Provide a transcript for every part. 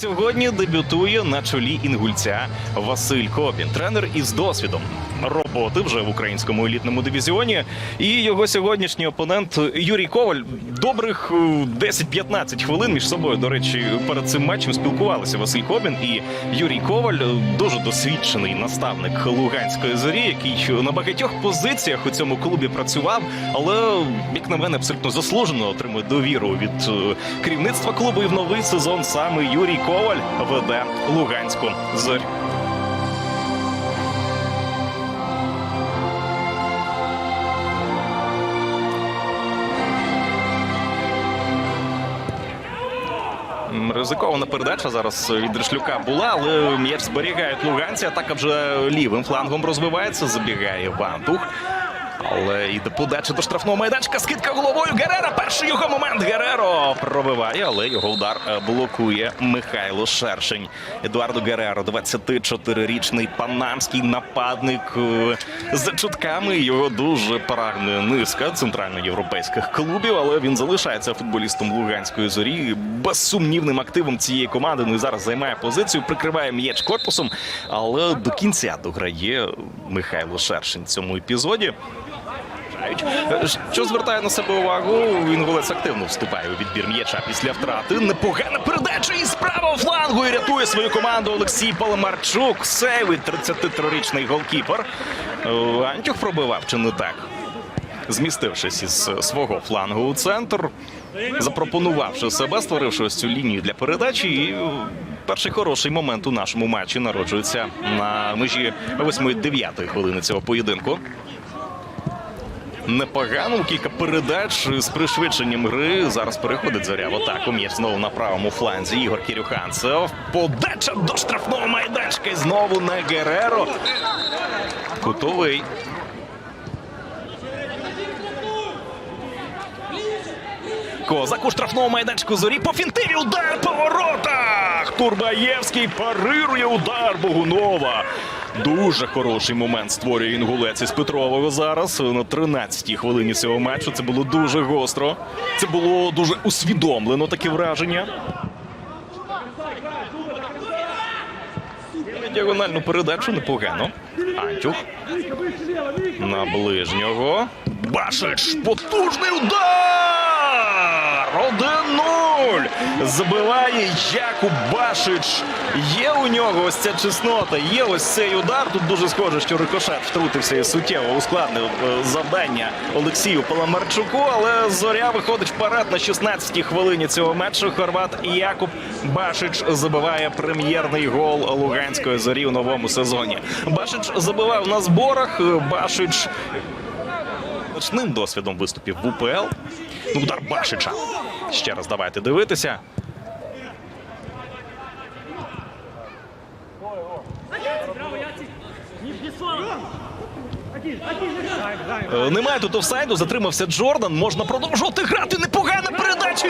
Сьогодні дебютує на чолі інгульця Василь Копін, тренер із досвідом роботи вже в українському елітному дивізіоні. І його сьогоднішній опонент Юрій Коваль. Добрих е, 10-15 хвилин між собою. До речі, перед цим матчем спілкувалися Василь Копін і Юрій Коваль, е, дуже досвідчений наставник Луганської зорі, який на багатьох позиціях у цьому клубі працював, але як на мене абсолютно заслужено отримує довіру від е, керівництва клубу. І в новий сезон саме Юрій Коваль веде Луганську зорю. Ризикована передача зараз від Решлюка була, але м'яч зберігають луганці. Атака вже лівим флангом розвивається. Забігає Вантух. Але йде подача до штрафного майданчика. Скидка головою Герера. Перший його момент Гереро пробиває, але його удар е, блокує Михайло Шершень. Едуардо Гереро, 24-річний панамський нападник. е, За чутками його дуже прагне низка центральноєвропейських клубів, але він залишається футболістом Луганської зорі. Безсумнівним активом цієї команди. Ну і зараз займає позицію, прикриває м'яч корпусом, але до кінця дограє Михайло Шершень в цьому епізоді. Що звертає на себе увагу, Він інгулець активно вступає у відбір м'яча після втрати. Непогана передача із правого флангу і рятує свою команду Олексій Паламарчук. Сейвить 33-річний голкіпер. Е, Антюх пробивав чи не так? Змістившись із свого флангу у центр, запропонувавши себе, створивши ось цю лінію для передачі. І е, перший хороший момент у нашому матчі народжується на межі 8-9 хвилини цього поєдинку. Непогано кілька передач з пришвидшенням гри. Зараз переходить зоря в атаку. М'яч знову на правому фланзі. Ігор Кірюханцев. Подача до штрафного майданчика. І знову на Гереро. Кутовий. Козак у штрафному майданчику зорі по фінтиві удар по воротах. Турбаєвський парирує удар Богунова. Дуже хороший момент створює інгулець із Петрового зараз на 13-й хвилині цього матчу. Це було дуже гостро. Це було дуже усвідомлено таке враження. Діагональну передачу непогано. Антюх. На ближнього. Башич. Потужний удар! 1-0! Забиває Якуб Башич. Є у нього ось ця чеснота, є ось цей удар. Тут дуже схоже, що рикошет втрутився і суттєво ускладнив е, завдання Олексію Паламарчуку. Але зоря виходить вперед на 16-й хвилині цього матчу. Хорват Якуб Башич забиває прем'єрний гол Луганської зорі у новому сезоні. Башич забивав на зборах. Башич значним досвідом виступів в УПЛ. Ну, удар Башича. Ще раз давайте дивитися. Е, Немає тут офсайду, затримався Джордан. Можна продовжувати грати. Непогана передача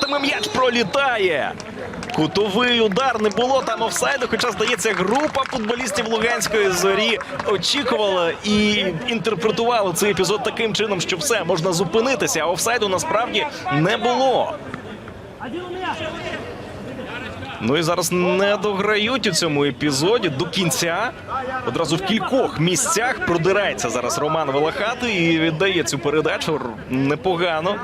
воротами м'яч пролітає. Кутовий удар не було там офсайду. Хоча, здається, група футболістів Луганської зорі очікувала і інтерпретувала цей епізод таким чином, що все можна зупинитися. А офсайду насправді не було. Ну і зараз не дограють у цьому епізоді до кінця. Одразу в кількох місцях продирається зараз Роман Волохатий і віддає цю передачу непогано.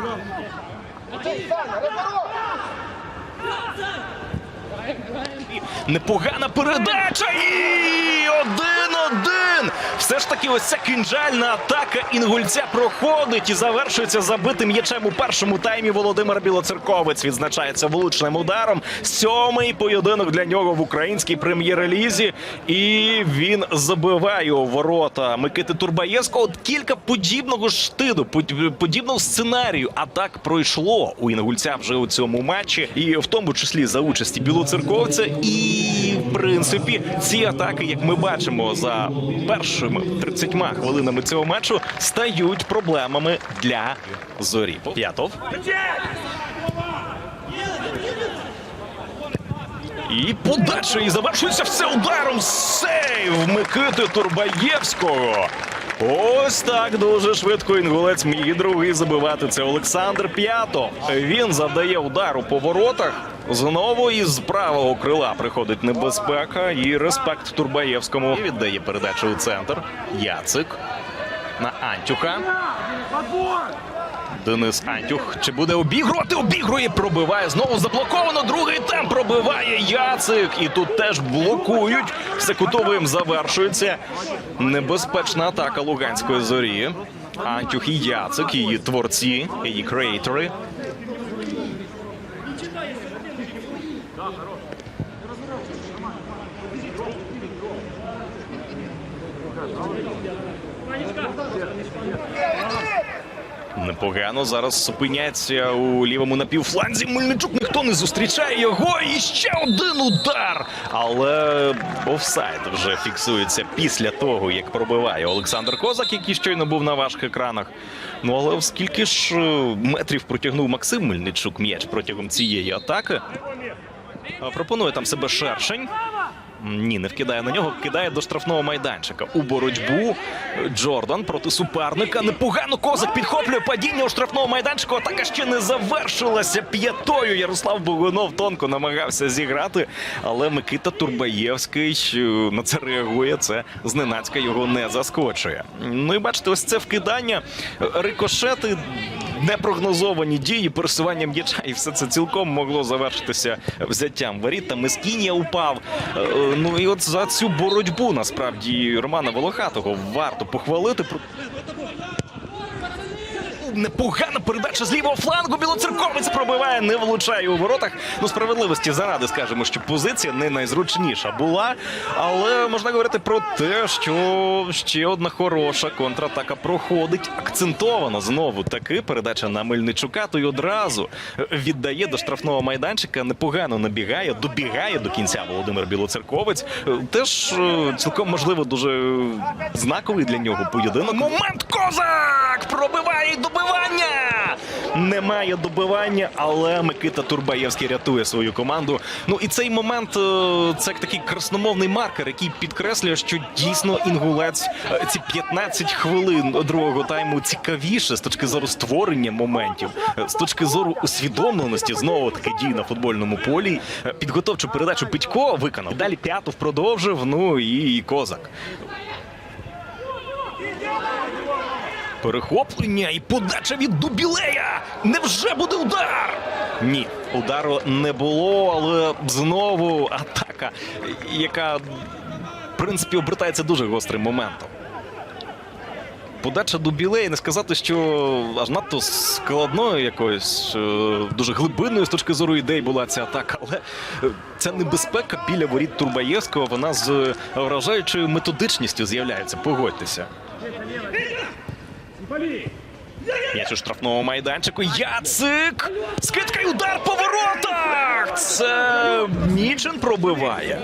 Непогана передача! І один-один. Все ж таки, ось ця кінжальна атака інгульця проходить і завершується забитим м'ячем у першому таймі. Володимир Білоцерковець відзначається влучним ударом. Сьомий поєдинок для нього в українській прем'єр-лізі. І він забиває у ворота Микити Турбаєвського. От кілька подібного штиду, под- подібного сценарію атак пройшло у інгульця вже у цьому матчі, і в тому числі за участі білоцерковця. І в принципі, ці атаки, як ми бачимо, за першими 30 хвилинами цього матчу стають проблемами для зорі. П'ятов. І подача і завершується все ударом. Сейв Микити Турбаєвського. Ось так дуже швидко інгулець міг і другий забивати. Це Олександр П'ятов. Він завдає удару по воротах. Знову із правого крила приходить небезпека і респект Турбаєвському. Віддає передачу у центр. Яцик на Антюха. Денис Антюх. Чи буде обігрувати? Обігрує, пробиває. Знову заблоковано. Другий темп пробиває Яцик. І тут теж блокують. Все кутовим завершується. Небезпечна атака Луганської зорі. Антюх і Яцик, її творці, її креатори. Непогано зараз зупиняється у лівому напівфланзі. Мельничук ніхто не зустрічає його. І ще один удар. Але офсайд вже фіксується після того, як пробиває Олександр Козак, який щойно був на ваших екранах. Ну але скільки ж е, метрів протягнув Максим Мельничук м'яч протягом цієї атаки? Пропонує там себе шершень. Ні, не вкидає на нього, кидає до штрафного майданчика. У боротьбу Джордан проти суперника. Непогано козак підхоплює падіння у штрафного майданчику. Атака ще не завершилася п'ятою. Ярослав Богунов тонко намагався зіграти, але Микита Турбаєвський е, на це реагує. Це зненацька його не заскочує. Ну і бачите, ось це вкидання, е, рикошети. Непрогнозовані дії, пересування м'яча, і все це цілком могло завершитися взяттям воріт. Там Мескінія упав. Ну і от за цю боротьбу насправді Романа Волохатого варто похвалити. Непогана передача з лівого флангу. Білоцерковець пробиває, не влучає у воротах. Ну, справедливості заради скажемо, що позиція не найзручніша була. Але можна говорити про те, що ще одна хороша контратака проходить. Акцентовано знову таки передача на Мельничука. То й одразу віддає до штрафного майданчика. Непогано набігає, добігає до кінця Володимир Білоцерковець. Теж е, цілком можливо дуже знаковий для нього поєдинок. Момент козак пробиває і добивання. Немає добивання, але Микита Турбаєвський рятує свою команду. Ну і цей момент е, це такий красномовний маркер, який підкреслює, що дійсно інгулець е, ці 15 хвилин другого тайму цікавіше з точки зору створення моментів, е, з точки зору усвідомленості знову таки дій на футбольному полі. Підготовчу передачу Петько виконав. Далі п'яту продовжив. Ну і козак. Перехоплення і подача від Дубілея. Невже буде удар? Ні, удару не було, але знову атака, яка в принципі обертається дуже гострим моментом. Подача Дубілея, не сказати, що аж надто складною якоюсь е, дуже глибинною з точки зору ідей була ця атака, але е, ця небезпека біля воріт Турбаєвського вона з е, вражаючою методичністю з'являється. Погодьтеся. М'яч у штрафному майданчику. Яцик! Скидка і удар по воротах! Це Мічин пробиває.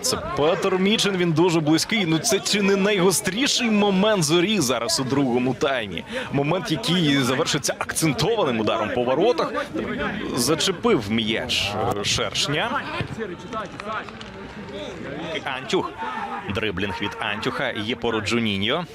Це Петр Мічин, він дуже близький. Ну це чи не найгостріший момент зорі зараз у другому таймі. Момент, який завершиться акцентованим ударом по воротах. Зачепив м'яч е, шершня. Антюх. Дриблінг від Антюха. Є поруч Джуніньо.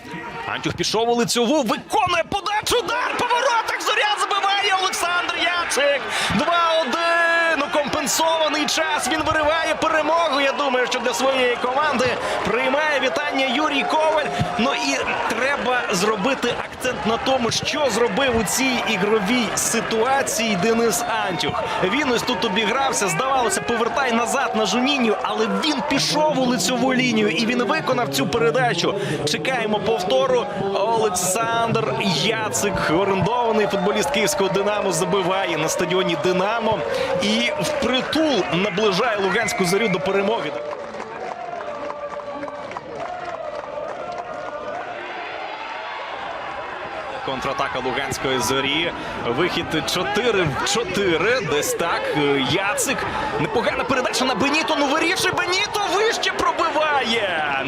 Антюх пішов у лицьову, виконує подачу. Удар по воротах. Зоря забиває Олександр Яцик. 2-1. Ну, компенсований час. Він вириває перемогу. Я думаю, що для своєї команди приймає вітання Юрій Коваль. Ну і треба зробити акцент на тому, що зробив у цій ігровій ситуації Денис Антюх. Він ось тут обігрався, здавалося, повертай назад на Жуніню, але він пішов у лицьову лінію і він виконав цю передачу. Чекаємо повтору. Олександр Яцик, орендований футболіст київського Динамо, забиває на стадіоні Динамо і впритул наближає Луганську зорю до перемоги. Контратака Луганської зорі. Вихід 4 в 4. Десь так. Яцик. Непогана передача на Беніто. Ну вирішує Беніто вище пробиває.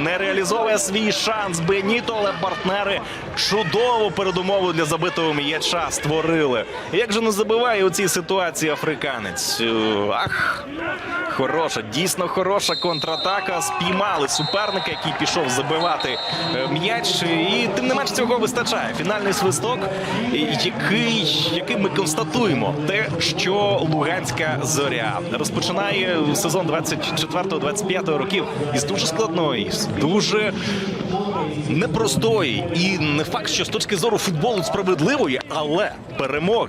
Не реалізовує свій шанс Беніто, але партнери чудову передумову для забитого м'яча створили. Як же не забиває у цій ситуації африканець? Е, Ах, хороша, дійсно хороша контратака. Спіймали суперника, який пішов забивати е, м'яч. І тим не менш цього вистачає. Фінальний свист листок, який, який ми констатуємо, те, що Луганська зоря розпочинає сезон 24-25 років із дуже складної, з дуже непростої і не факт, що з точки зору футболу справедливої, але перемоги.